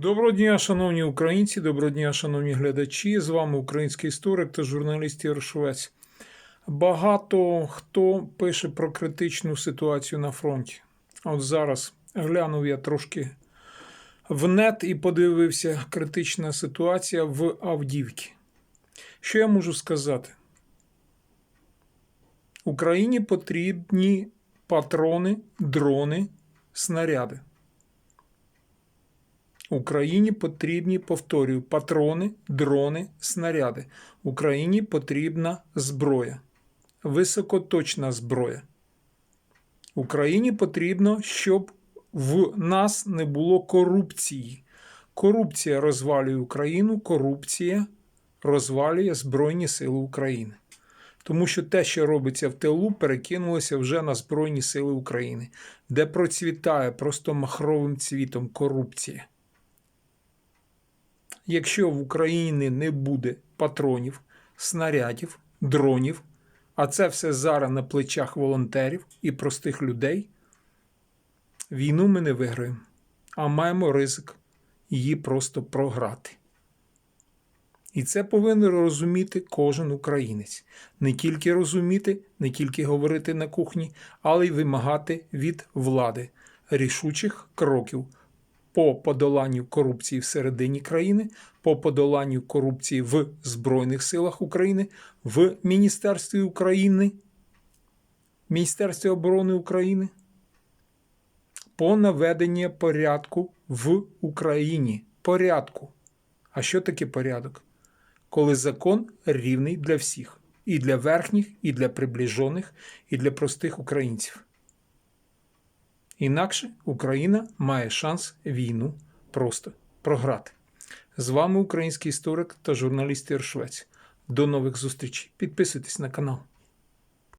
Доброго дня, шановні українці, доброго дня, шановні глядачі. З вами український історик та журналіст Ігор. Багато хто пише про критичну ситуацію на фронті. От зараз глянув я трошки в нет і подивився критична ситуація в Авдіївці. Що я можу сказати? Україні потрібні патрони, дрони, снаряди. Україні потрібні, повторюю, патрони, дрони, снаряди. Україні потрібна зброя, високоточна зброя. Україні потрібно, щоб в нас не було корупції. Корупція розвалює Україну, корупція розвалює Збройні Сили України. Тому що те, що робиться в тилу, перекинулося вже на Збройні Сили України, де процвітає просто махровим цвітом корупція. Якщо в Україні не буде патронів, снарядів, дронів, а це все зараз на плечах волонтерів і простих людей, війну ми не виграємо, а маємо ризик її просто програти. І це повинен розуміти кожен українець. Не тільки розуміти, не тільки говорити на кухні, але й вимагати від влади рішучих кроків по подоланню корупції всередині країни, по подоланню корупції в Збройних силах України, в Міністерстві України, Міністерстві оборони України, по наведенню порядку в Україні. Порядку. А що таке порядок? Коли закон рівний для всіх, і для верхніх, і для приближених, і для простих українців. Інакше Україна має шанс війну просто програти. З вами український історик та журналіст Іршвець. До нових зустрічей. Підписуйтесь на канал.